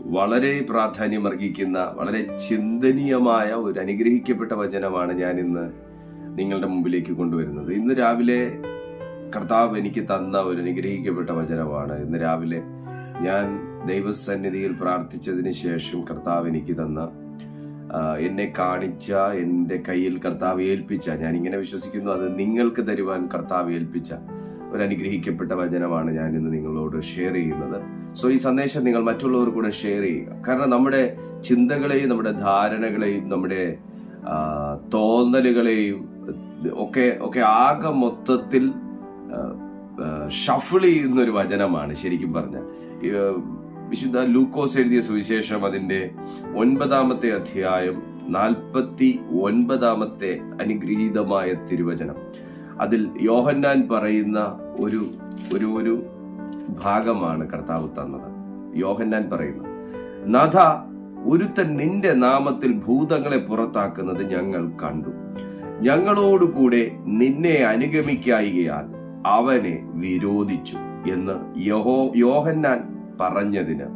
വളരെ പ്രാധാന്യമർഹിക്കുന്ന വളരെ ചിന്തനീയമായ ഒരു അനുഗ്രഹിക്കപ്പെട്ട വചനമാണ് ഞാൻ ഇന്ന് നിങ്ങളുടെ മുമ്പിലേക്ക് കൊണ്ടുവരുന്നത്. ഇന്ന് രാവിലെ കർത്താവ് എനിക്ക് തന്ന ഒരു അനുഗ്രഹിക്കപ്പെട്ട വചനമാണ്. ഇന്ന് രാവിലെ ഞാൻ ദൈവസന്നിധിയിൽ പ്രാർത്ഥിച്ചതിന് ശേഷം കർത്താവ് എനിക്ക് തന്ന എന്നെ കാണിച്ച എന്റെ കയ്യിൽ കർത്താവ് ഏൽപ്പിച്ച ഞാൻ ഇങ്ങനെ വിശ്വസിക്കുന്നു അത് നിങ്ങൾക്ക് തരുവാൻ കർത്താവ് ഏൽപ്പിച്ച ഒരു അനുഗ്രഹിക്കപ്പെട്ട വചനമാണ് ഞാൻ ഇന്ന് നിങ്ങളോട് ഷെയർ ചെയ്യുന്നത്. സോ ഈ സന്ദേശം നിങ്ങൾ മറ്റുള്ളവർ കൂടെ ഷെയർ ചെയ്യുക. കാരണം നമ്മുടെ ചിന്തകളെയും നമ്മുടെ ധാരണകളെയും നമ്മുടെ തോന്നലുകളെയും ഒക്കെ ഒക്കെ ആകെ മൊത്തത്തിൽ ഷഫിൾ ചെയ്യുന്ന ഒരു വചനമാണ് ശരിക്കും പറഞ്ഞാൽ. വിശുദ്ധ ലൂക്കോസ് എഴുതിയ സുവിശേഷം അതിന്റെ ഒൻപതാമത്തെ അധ്യായം നാൽപ്പത്തി ഒൻപതാമത്തെ അനുഗ്രഹീതമായ തിരുവചനം. അതിൽ യോഹന്നാൻ പറയുന്ന ഒരു ഒരു ഒരു ഭാഗമാണ് കർത്താവ് തന്നത്. യോഹന്നാൻ പറയുന്നു നാഥ ഒരുത്തൻ നിന്റെ നാമത്തിൽ ഭൂതങ്ങളെ പുറത്താക്കുന്നത് ഞങ്ങൾ കണ്ടു. ഞങ്ങളോടുകൂടെ നിന്നെ അനുഗമിക്കായികയാൽ അവനെ വിരോധിച്ചു എന്ന് യഹോ യോഹന്നാൻ പറഞ്ഞതിന്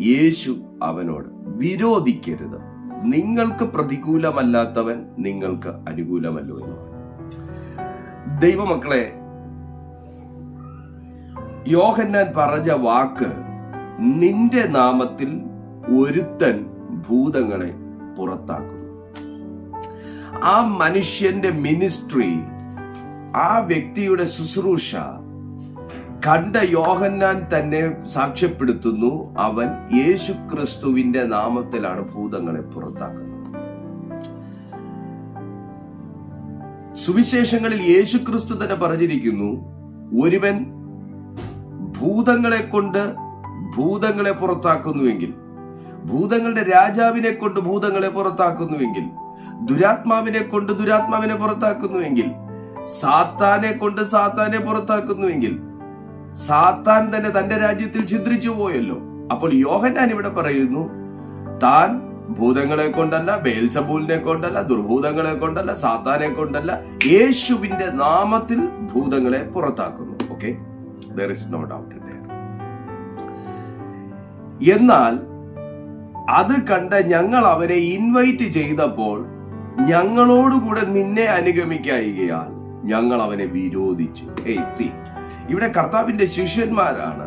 യേശു അവനോട് വിരോധിക്കരുത്. നിങ്ങൾക്ക് പ്രതികൂലമല്ലാത്തവൻ നിങ്ങൾക്ക് അനുകൂലമല്ലോ എന്ന് പറഞ്ഞു. ദൈവമക്കളെ യോഹന്നാൻ പറഞ്ഞ വാക്ക് നിന്റെ നാമത്തിൽ ഒരുത്തൻ ഭൂതങ്ങളെ പുറത്താക്കും ആ മനുഷ്യന്റെ മിനിസ്ട്രി ആ വ്യക്തിയുടെ ശുശ്രൂഷ കണ്ട യോഹന്നാൻ തന്നെ സാക്ഷ്യപ്പെടുത്തുന്നു അവൻ യേശു ക്രിസ്തുവിന്റെ നാമത്തിലാണ് ഭൂതങ്ങളെ പുറത്താക്കുന്നത്. സുവിശേഷങ്ങളിൽ യേശു ക്രിസ്തു തന്നെ പറഞ്ഞിരിക്കുന്നു ഒരുവൻ ഭൂതങ്ങളെ കൊണ്ട് ഭൂതങ്ങളെ പുറത്താക്കുന്നുവെങ്കിൽ ഭൂതങ്ങളുടെ രാജാവിനെ കൊണ്ട് ഭൂതങ്ങളെ പുറത്താക്കുന്നുവെങ്കിൽ ദുരാത്മാവിനെ കൊണ്ട് ദുരാത്മാവിനെ പുറത്താക്കുന്നുവെങ്കിൽ സാത്താനെ കൊണ്ട് സാത്താനെ പുറത്താക്കുന്നുവെങ്കിൽ സാത്താൻ തന്നെ തന്റെ രാജ്യത്തിൽ ഛിദ്രിച്ചു പോയല്ലോ അപ്പോൾ യോഹന്നാൻ ഇവിടെ പറയുന്നു താൻ ഭൂതങ്ങളെ കൊണ്ടല്ല ബേൽസബൂലിനെ കൊണ്ടല്ല ദുർഭൂതങ്ങളെ കൊണ്ടല്ല സാത്താനെ കൊണ്ടല്ല യേശുവിന്റെ നാമത്തിൽ ഭൂതങ്ങളെ പുറത്താക്കുന്നു. ഓക്കെ നോ ഡൗട്ട് എന്നാൽ അത് കണ്ട ഞങ്ങൾ അവരെ ഇൻവൈറ്റ് ചെയ്തപ്പോൾ ഞങ്ങളോടുകൂടെ നിന്നെ അനുഗമിക്കായികയാൽ ഞങ്ങൾ അവനെ വിരോധിച്ചു. ഏയ് സി ഇവിടെ കർത്താവിന്റെ ശിഷ്യന്മാരാണ്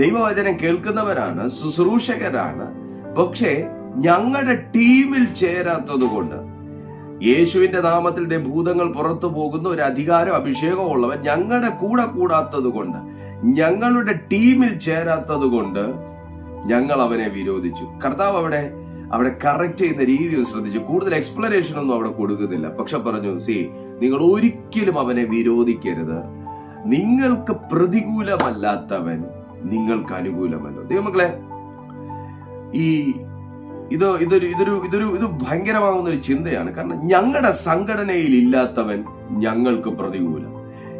ദൈവവചനം കേൾക്കുന്നവരാണ് ശുശ്രൂഷകരാണ്. പക്ഷേ ഞങ്ങളുടെ ടീമിൽ ചേരാത്തത് കൊണ്ട് യേശുവിന്റെ നാമത്തിന്റെ ഭൂതങ്ങൾ പുറത്തു പോകുന്ന ഒരു അധികാരം അഭിഷേകം ഉള്ളവൻ ഞങ്ങളുടെ കൂടെ കൂടാത്തത് കൊണ്ട് ഞങ്ങളുടെ ടീമിൽ ചേരാത്തത് കൊണ്ട് ഞങ്ങൾ അവനെ വിരോധിച്ചു. കർത്താവ് അവിടെ അവിടെ കറക്റ്റ് ചെയ്യുന്ന രീതി ഒന്ന് ശ്രദ്ധിച്ചു. കൂടുതൽ എക്സ്പ്ലനേഷൻ ഒന്നും അവിടെ കൊടുക്കുന്നില്ല. പക്ഷെ പറഞ്ഞു സി നിങ്ങൾ ഒരിക്കലും അവനെ വിരോധിക്കരുത്. നിങ്ങൾക്ക് പ്രതികൂലമല്ലാത്തവൻ നിങ്ങൾക്ക് അനുകൂലമല്ലോ. ദൈവമക്കളെ ഈ ഇത് ഇതൊരു ഇതൊരു ഇതൊരു ഇത് ഭയങ്കരമാകുന്ന ഒരു ചിന്തയാണ്. കാരണം ഞങ്ങളുടെ സംഘടനയിൽ ഇല്ലാത്തവൻ ഞങ്ങൾക്ക് പ്രതികൂലം.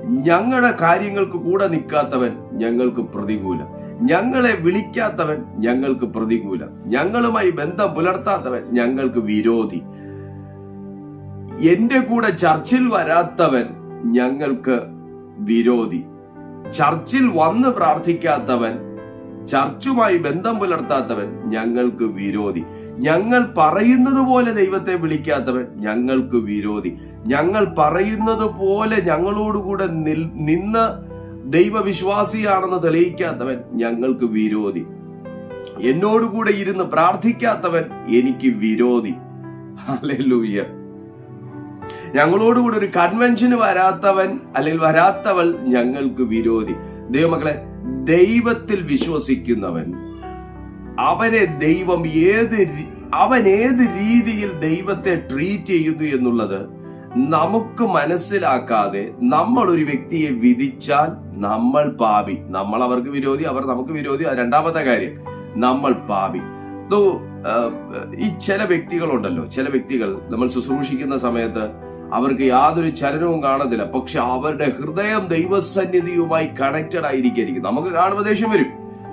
ഞങ്ങളുടെ കാര്യങ്ങൾക്ക് കൂടെ നിൽക്കാത്തവൻ ഞങ്ങൾക്ക് പ്രതികൂലം. ഞങ്ങളെ വിളിക്കാത്തവൻ ഞങ്ങൾക്ക് പ്രതികൂലം. ഞങ്ങളുമായി ബന്ധം പുലർത്താത്തവൻ ഞങ്ങൾക്ക് വിരോധി. എന്റെ കൂടെ ചർച്ചിൽ വരാത്തവൻ ഞങ്ങൾക്ക് വിരോധി. ചർച്ചിൽ വന്ന് പ്രാർത്ഥിക്കാത്തവൻ ചർച്ചുമായി ബന്ധം പുലർത്താത്തവൻ ഞങ്ങൾക്ക് വിരോധി. ഞങ്ങൾ പറയുന്നത് പോലെ ദൈവത്തെ വിളിക്കാത്തവൻ ഞങ്ങൾക്ക് വിരോധി. ഞങ്ങൾ പറയുന്നത് പോലെ ഞങ്ങളോടുകൂടെ നിന്ന് ദൈവവിശ്വാസിയാണെന്ന് തെളിയിക്കാത്തവൻ ഞങ്ങൾക്ക് വിരോധി. എന്നോടുകൂടെ ഇരുന്ന് പ്രാർത്ഥിക്കാത്തവൻ എനിക്ക് വിരോധി. ഹല്ലേലൂയ ഞങ്ങളോടുകൂടെ ഒരു കൺവെൻഷന് വരാത്തവൻ അല്ലെങ്കിൽ വരാത്തവൾ ഞങ്ങൾക്ക് വിരോധി. ദൈവമക്കളെ ദൈവത്തിൽ വിശ്വസിക്കുന്നവൻ അവനെ ദൈവം ഏത് അവൻ ഏത് രീതിയിൽ ദൈവത്തെ ട്രീറ്റ് ചെയ്യുന്നു എന്നുള്ളത് നമുക്ക് മനസ്സിലാക്കാതെ നമ്മൾ ഒരു വ്യക്തിയെ വിധിച്ചാൽ നമ്മൾ പാപി. നമ്മൾ അവർക്ക് വിരോധി അവർ നമുക്ക് വിരോധി. രണ്ടാമത്തെ കാര്യം. നമ്മൾ പാപി. ഈ ചില വ്യക്തികളുണ്ടല്ലോ. ചില വ്യക്തികൾ നമ്മൾ ശുശ്രൂഷിക്കുന്ന സമയത്ത് അവർക്ക് യാതൊരു ചലനവും കാണത്തില്ല പക്ഷെ അവരുടെ ഹൃദയം ദൈവസന്നിധിയുമായി കണക്റ്റഡ് ആയിരിക്കും. നമുക്ക് കാണുമ്പോൾ ദേഷ്യം വരും.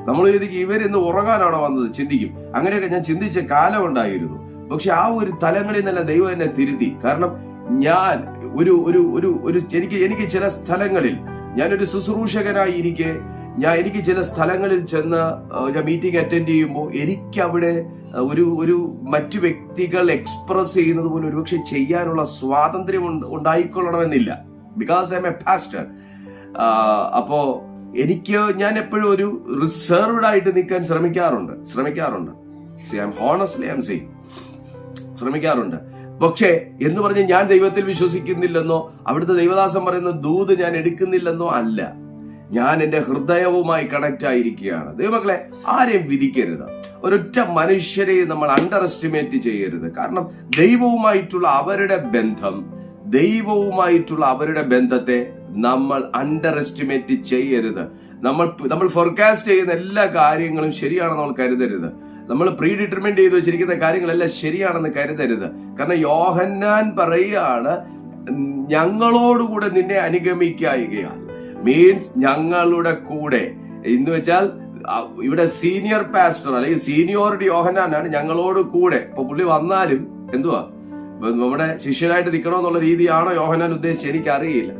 നമ്മൾ ചിന്തിക്കും ഇവരിന്ന് ഉറങ്ങാനാണോ വന്നത്? ചിന്തിക്കും. അങ്ങനെയൊക്കെ ഞാൻ ചിന്തിച്ച കാലം ഉണ്ടായിരുന്നു. പക്ഷെ ആ ഒരു തലങ്ങളിൽ നിന്നല്ല ദൈവം എന്നെ തിരുത്തി. കാരണം ഞാൻ ഒരു ഒരു ഒരു എനിക്ക് എനിക്ക് ചില സ്ഥലങ്ങളിൽ ഞാനൊരു ശുശ്രൂഷകനായി ഇരിക്കെ ഞാൻ എനിക്ക് ചില സ്ഥലങ്ങളിൽ ചെന്ന് ഞാൻ മീറ്റിംഗ് അറ്റൻഡ് ചെയ്യുമ്പോൾ എനിക്ക് അവിടെ ഒരു ഒരു മറ്റു വ്യക്തികൾ എക്സ്പ്രസ് ചെയ്യുന്നത് പോലെ ഒരുപക്ഷെ ചെയ്യാനുള്ള സ്വാതന്ത്ര്യം ഉണ്ട്- ഉണ്ടായിക്കൊള്ളണമെന്നില്ല. Because I'm a pastor അപ്പോ എനിക്ക് ഞാൻ എപ്പോഴും ഒരു റിസർവ്ഡ് ആയിട്ട് നിൽക്കാൻ ശ്രമിക്കാറുണ്ട്. ശ്രമിക്കാറുണ്ട്. ഹോണസ്റ്റ്ലി സീ ശ്രമിക്കാറുണ്ട്. പക്ഷേ എന്ന് പറഞ്ഞ് ഞാൻ ദൈവത്തിൽ വിശ്വസിക്കുന്നില്ലെന്നോ അവിടുത്തെ ദൈവദാസം പറയുന്ന ദൂത് ഞാൻ എടുക്കുന്നില്ലെന്നോ അല്ല. ഞാൻ എന്റെ ഹൃദയവുമായി കണക്ട് ആയിരിക്കുകയാണ്. ദൈവമക്കളെ ആരെയും വിധിക്കരുത്. ഒരൊറ്റ മനുഷ്യരെ നമ്മൾ അണ്ടർ എസ്റ്റിമേറ്റ് ചെയ്യരുത്. കാരണം ദൈവവുമായിട്ടുള്ള അവരുടെ ബന്ധം ദൈവവുമായിട്ടുള്ള അവരുടെ ബന്ധത്തെ നമ്മൾ അണ്ടർ എസ്റ്റിമേറ്റ് ചെയ്യരുത്. നമ്മൾ നമ്മൾ ഫോർകാസ്റ്റ് ചെയ്യുന്ന എല്ലാ കാര്യങ്ങളും ശരിയാണെന്ന് നമ്മൾ കരുതരുത്. നമ്മൾ പ്രീ ഡിറ്റർമിൻഡ് ചെയ്ത് വെച്ചിരിക്കുന്ന കാര്യങ്ങളെല്ലാം ശരിയാണെന്ന് കരുതരുത്. കാരണം യോഹന്നാൻ പറയുകയാണ് ഞങ്ങളോടുകൂടെ നിന്നെ അനുഗമിക്കായികയാണ് മീൻസ് ഞങ്ങളുടെ കൂടെ. എന്ന് വെച്ചാൽ ഇവിടെ സീനിയർ പാസ്റ്റർ അല്ലെങ്കിൽ സീനിയോറിറ്റി യോഹന്നാനാണ് ഞങ്ങളോട് കൂടെ. ഇപ്പൊ പുള്ളി വന്നാലും എന്തുവാ? നമ്മുടെ ശിഷ്യനായിട്ട് നിൽക്കണമെന്നുള്ള രീതിയാണോ യോഹനാൻ ഉദ്ദേശിച്ചത്? എനിക്കറിയില്ല.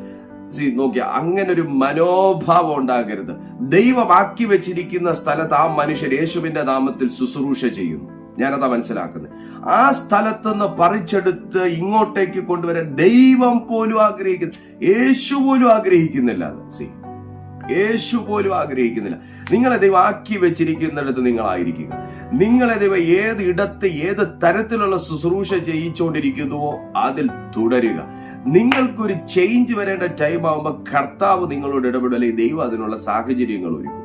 നോക്കിയ അങ്ങനെ ഒരു മനോഭാവം ഉണ്ടാകരുത്. ദൈവമാക്കി വെച്ചിരിക്കുന്ന സ്ഥലത്ത് ആ മനുഷ്യൻ യേശുവിന്റെ നാമത്തിൽ ശുശ്രൂഷ ചെയ്യുന്നു. ഞാനതാ മനസ്സിലാക്കുന്നത്. ആ സ്ഥലത്തുനിന്ന് പറിച്ചെടുത്ത് ഇങ്ങോട്ടേക്ക് കൊണ്ടുവരാൻ ദൈവം പോലും ആഗ്രഹിക്കുന്നു യേശു പോലും ആഗ്രഹിക്കുന്നില്ല അത്. സി. യേശു പോലും ആഗ്രഹിക്കുന്നില്ല. നിങ്ങളെ ദൈവം ആക്കി വെച്ചിരിക്കുന്നിടത്ത് നിങ്ങളായിരിക്കുക. നിങ്ങളെ ദൈവം ഏത് ഇടത്ത് ഏത് തരത്തിലുള്ള ശുശ്രൂഷ ചെയ്യിച്ചുകൊണ്ടിരിക്കുന്നുവോ അതിൽ തുടരുക. നിങ്ങൾക്കൊരു ചേഞ്ച് വരേണ്ട ടൈം ആവുമ്പോൾ കർത്താവ് നിങ്ങളോട് ഇടപെടും അല്ലെങ്കിൽ ദൈവം അതിനുള്ള സാഹചര്യങ്ങൾ ഒരുക്കും.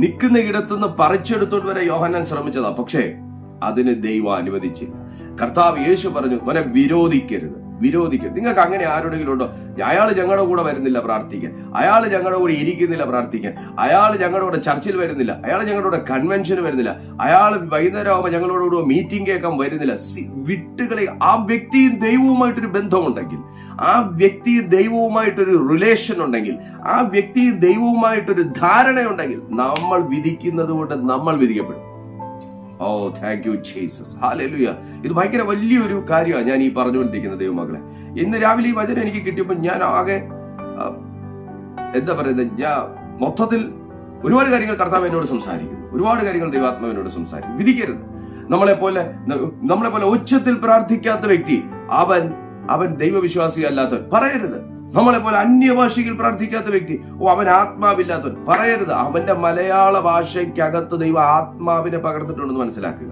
നിൽക്കുന്ന ഇടത്തുനിന്ന് പറിച്ചെടുത്തോണ്ട് വരെ യോഹന്നാൻ ശ്രമിച്ചതാ. പക്ഷേ അതിന് ദൈവം അനുവദിച്ചില്ല. കർത്താവ് യേശു പറഞ്ഞു വരെ വിരോധിക്കരുത്. വിരോധിക്കരുത് നിങ്ങൾക്ക് അങ്ങനെ ആരുടെങ്കിലും ഉണ്ടോ? അയാൾ ഞങ്ങളുടെ കൂടെ വരുന്നില്ല പ്രാർത്ഥിക്കാൻ. അയാൾ ഞങ്ങളുടെ കൂടെ ഇരിക്കുന്നില്ല പ്രാർത്ഥിക്കാൻ. അയാൾ ഞങ്ങളുടെ കൂടെ ചർച്ചിൽ വരുന്നില്ല. അയാൾ ഞങ്ങളുടെ കൂടെ കൺവെൻഷന് വരുന്നില്ല. അയാൾ വൈകുന്നേരം ആകുമ്പോൾ ഞങ്ങളോട് കൂടെ മീറ്റിംഗ് കേൾക്കാൻ വരുന്നില്ല. വിട്ടുകളെ ആ വ്യക്തിയും ദൈവവുമായിട്ടൊരു ബന്ധമുണ്ടെങ്കിൽ ആ വ്യക്തി ദൈവവുമായിട്ടൊരു റിലേഷൻ ഉണ്ടെങ്കിൽ ആ വ്യക്തി ദൈവവുമായിട്ടൊരു ധാരണയുണ്ടെങ്കിൽ നമ്മൾ വിധിക്കുന്നത് കൊണ്ട് നമ്മൾ വിധിക്കപ്പെടും. Oh thank you Jesus hallelujah ഇത് ഭയങ്കര വലിയൊരു കാര്യമാണ് ഞാൻ ഈ പറഞ്ഞുകൊണ്ടിരിക്കുന്നത് ദൈവമകളെ ഇന്ന് രാവിലെ ഈ വചനം എനിക്ക് കിട്ടിയപ്പോൾ ഞാൻ ആകെ എന്താ പറയുന്നത്? ഞാൻ മൊത്തത്തിൽ ഒരുപാട് കാര്യങ്ങൾ കർത്താവ് എന്നോട് സംസാരിക്കുന്നു. ഒരുപാട് കാര്യങ്ങൾ ദൈവാത്മാവിനോട് സംസാരിക്കും വിധിക്കരുത്. നമ്മളെ പോലെ നമ്മളെ പോലെ ഉച്ചത്തിൽ പ്രാർത്ഥിക്കാത്ത വ്യക്തി അവൻ അവൻ ദൈവവിശ്വാസി അല്ലാത്തവൻ പറയരുത്. നമ്മളെ പോലെ അന്യഭാഷയിൽ പ്രാർത്ഥിക്കാത്ത വ്യക്തി. ഓ അവൻ ആത്മാവില്ലാത്തവൻ. പറയരുത്. അവന്റെ മലയാള ഭാഷയ്ക്കകത്ത് ദൈവം ആത്മാവിനെ പകർന്നിട്ടുണ്ടെന്ന് മനസ്സിലാക്കുക.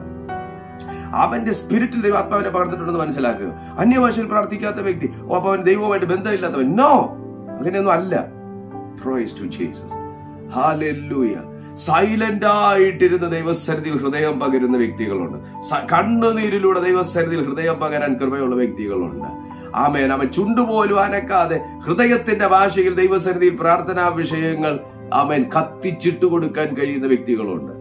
അവന്റെ സ്പിരിറ്റിൽ ദൈവം ആത്മാവിനെ പകർന്നിട്ടുണ്ടെന്ന് മനസ്സിലാക്കുക. അന്യഭാഷയിൽ പ്രാർത്ഥിക്കാത്ത വ്യക്തി. ഓ അപ്പൊ അവൻ ദൈവവുമായിട്ട് ബന്ധമില്ലാത്തവൻ. നോ അങ്ങനെയൊന്നും അല്ല. Jesus. Hallelujah. സൈലന്റ് ആയിട്ടിരുന്ന ദൈവസരിധിയിൽ ഹൃദയം പകരുന്ന വ്യക്തികളുണ്ട്. കണ്ണുനീരിലൂടെ ദൈവസരിധിയിൽ ഹൃദയം പകരാൻ കൃപയുള്ള വ്യക്തികളുണ്ട്. ആമേൻ. അവൻ ചുണ്ടുപോലും അനക്കാതെ ഹൃദയത്തിന്റെ ഭാഷയിൽ ദൈവസന്നിധിയിൽ പ്രാർത്ഥനാ വിഷയങ്ങൾ ആമേൻ കത്തിച്ചിട്ട് കൊടുക്കാൻ കഴിയുന്ന വ്യക്തികളുണ്ട്.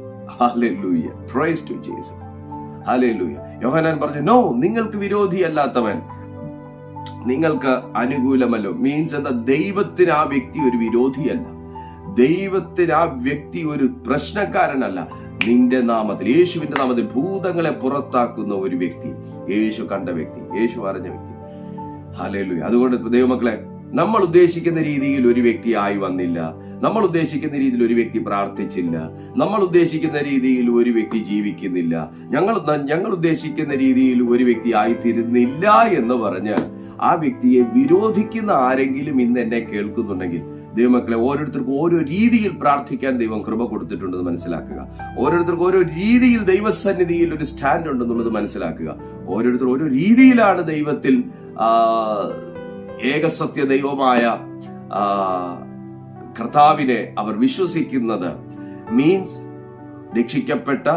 യോഹനാൻ പറഞ്ഞു നോ നിങ്ങൾക്ക് വിരോധിയല്ലാത്തവൻ. നിങ്ങൾക്ക് അനുകൂലമല്ലോ. മീൻസ് എന്താ? ദൈവത്തിന് ആ വ്യക്തി ഒരു വിരോധിയല്ല. ദൈവത്തിന് ആ വ്യക്തി ഒരു പ്രശ്നക്കാരനല്ല. നിന്റെ നാമത്തിൽ യേശുവിന്റെ നാമത്തിൽ ഭൂതങ്ങളെ പുറത്താക്കുന്ന ഒരു വ്യക്തി. യേശു കണ്ട വ്യക്തി യേശു അറിഞ്ഞ വ്യക്തി. ഹലേലു അതുകൊണ്ട് ദൈവമക്കളെ നമ്മൾ ഉദ്ദേശിക്കുന്ന രീതിയിൽ ഒരു വ്യക്തി ആയി വന്നില്ല. നമ്മൾ ഉദ്ദേശിക്കുന്ന രീതിയിൽ ഒരു വ്യക്തി പ്രാർത്ഥിച്ചില്ല. നമ്മൾ ഉദ്ദേശിക്കുന്ന രീതിയിൽ ഒരു വ്യക്തി ജീവിക്കുന്നില്ല. ഞങ്ങൾ ഞങ്ങൾ ഉദ്ദേശിക്കുന്ന രീതിയിൽ ഒരു വ്യക്തി ആയിത്തീരുന്നില്ല എന്ന് പറഞ്ഞ് ആ വ്യക്തിയെ വിരോധിക്കുന്ന ആരെങ്കിലും ഇന്ന് എന്നെ കേൾക്കുന്നുണ്ടെങ്കിൽ ദൈവമക്കളെ ഓരോരുത്തർക്കും ഓരോ രീതിയിൽ പ്രാർത്ഥിക്കാൻ ദൈവം കൃപ കൊടുത്തിട്ടുണ്ടെന്ന് മനസ്സിലാക്കുക. ഓരോരുത്തർക്കും ഓരോ രീതിയിൽ ദൈവസന്നിധിയിൽ ഒരു സ്റ്റാൻഡ് ഉണ്ടെന്നുള്ളത് മനസ്സിലാക്കുക. ഓരോരുത്തർ ഓരോ രീതിയിലാണ് ദൈവത്തിൽ ഏകസത്യ ദൈവമായ കർത്താവിനെ അവർ വിശ്വസിക്കുന്നത് മീൻസ് രക്ഷിക്കപ്പെട്ട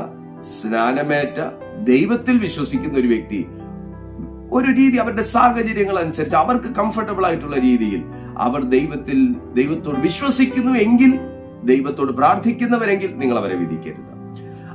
സ്നാനമേറ്റ ദൈവത്തിൽ വിശ്വസിക്കുന്ന ഒരു വ്യക്തി. ഒരു രീതി അവരുടെ സാഹചര്യങ്ങൾ അനുസരിച്ച് അവർക്ക് കംഫർട്ടബിൾ ആയിട്ടുള്ള രീതിയിൽ അവർ ദൈവത്തിൽ ദൈവത്തോട് വിശ്വസിക്കുന്നു എങ്കിൽ ദൈവത്തോട് പ്രാർത്ഥിക്കുന്നവരെങ്കിൽ നിങ്ങൾ അവരെ വിധിക്കരുത്.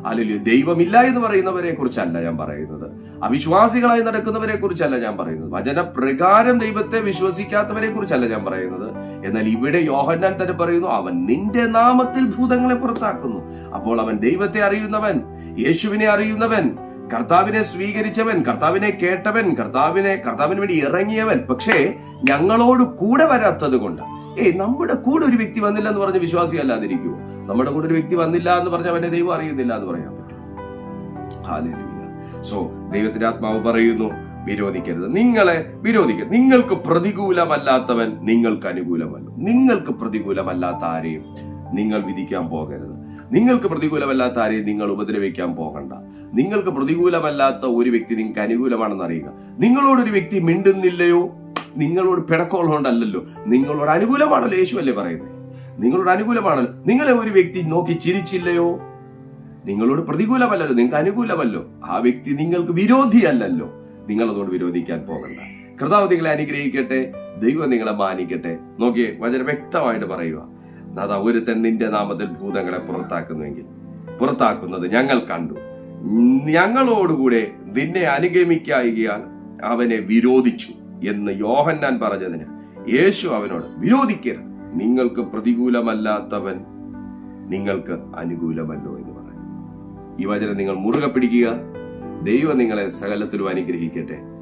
അല്ലെങ്കിൽ ദൈവമില്ല എന്ന് പറയുന്നവരെ കുറിച്ചല്ല ഞാൻ പറയുന്നത്. അവിശ്വാസികളായി നടക്കുന്നവരെ കുറിച്ചല്ല ഞാൻ പറയുന്നത്. വചനപ്രകാരം ദൈവത്തെ വിശ്വസിക്കാത്തവരെ കുറിച്ചല്ല ഞാൻ പറയുന്നത്. എന്നാൽ ഇവിടെ യോഹന്നാൻ തന്നെ പറയുന്നു അവൻ നിന്റെ നാമത്തിൽ ഭൂതങ്ങളെ പുറത്താക്കുന്നു. അപ്പോൾ അവൻ ദൈവത്തെ അറിയുന്നവൻ യേശുവിനെ അറിയുന്നവൻ കർത്താവിനെ സ്വീകരിച്ചവൻ കർത്താവിനെ കേട്ടവൻ കർത്താവിനെ കർത്താവിന് വേണ്ടി ഇറങ്ങിയവൻ. പക്ഷേ ഞങ്ങളോട് കൂടെ വരാത്തത് കൊണ്ട് ഏയ് നമ്മുടെ കൂടെ ഒരു വ്യക്തി വന്നില്ല എന്ന് പറഞ്ഞ് വിശ്വാസി അല്ലാതിരിക്കുമോ നമ്മുടെ കൂടെ ഒരു വ്യക്തി വന്നില്ല എന്ന് പറഞ്ഞ അവന്റെ ദൈവം അറിയുന്നില്ല എന്ന് പറയാൻ പറ്റും. സോ ദൈവത്തിന്റെ ആത്മാവ് പറയുന്നു വിരോധിക്കരുത്. നിങ്ങളെ വിരോധിക്കരുത്. നിങ്ങൾക്ക് പ്രതികൂലമല്ലാത്തവൻ നിങ്ങൾക്ക് അനുകൂലമല്ല. നിങ്ങൾക്ക് പ്രതികൂലമല്ലാത്ത ആരെയും നിങ്ങൾ വിധിക്കാൻ പോകരുത്. നിങ്ങൾക്ക് പ്രതികൂലമല്ലാത്ത ആരെയും നിങ്ങൾ ഉപദ്രവിക്കാൻ പോകണ്ട. നിങ്ങൾക്ക് പ്രതികൂലമല്ലാത്ത ഒരു വ്യക്തി നിങ്ങൾക്ക് അനുകൂലമാണെന്ന് അറിയുക. നിങ്ങളോടൊരു വ്യക്തി മിണ്ടുന്നില്ലയോ? നിങ്ങളോട് പിണക്കമുള്ളതുകൊണ്ടല്ലോ നിങ്ങളോട് അനുകൂലമാണല്ലോ യേശു അല്ലേ പറയുന്നത്. നിങ്ങളോട് അനുകൂലമാണല്ലോ. നിങ്ങളെ ഒരു വ്യക്തി നോക്കി ചിരിച്ചില്ലയോ? നിങ്ങളോട് പ്രതികൂലമല്ലല്ലോ. നിങ്ങൾക്ക് അനുകൂലമല്ലോ. ആ വ്യക്തി നിങ്ങൾക്ക് വിരോധിയല്ലല്ലോ. നിങ്ങളതോട് വിരോധിക്കാൻ പോകണ്ട. കർത്താവ് നിങ്ങളെ അനുഗ്രഹിക്കട്ടെ. ദൈവം നിങ്ങളെ മാനിക്കട്ടെ. നോക്കിയേ വചനം വ്യക്തമായിട്ട് പറയുക. അതാ ഒരുത്തൻ നിന്റെ നാമത്തിൽ ഭൂതങ്ങളെ പുറത്താക്കുന്നുവെങ്കിൽ പുറത്താക്കുന്നത് ഞങ്ങൾ കണ്ടു. ഞങ്ങളോടുകൂടെ നിന്നെ അനുഗമിക്കായികയാൽ അവനെ വിരോധിച്ചു എന്ന് യോഹന്നാൻ പറഞ്ഞതിന് യേശു അവനോട് വിരോധിക്കരുത്. നിങ്ങൾക്ക് പ്രതികൂലമല്ലാത്തവൻ നിങ്ങൾക്ക് അനുകൂലമല്ലോ എന്ന് പറഞ്ഞു. ഈ വചനം നിങ്ങൾ മുറുകെ പിടിക്കുക. ദൈവം നിങ്ങളെ സകലത്തിലും അനുഗ്രഹിക്കട്ടെ.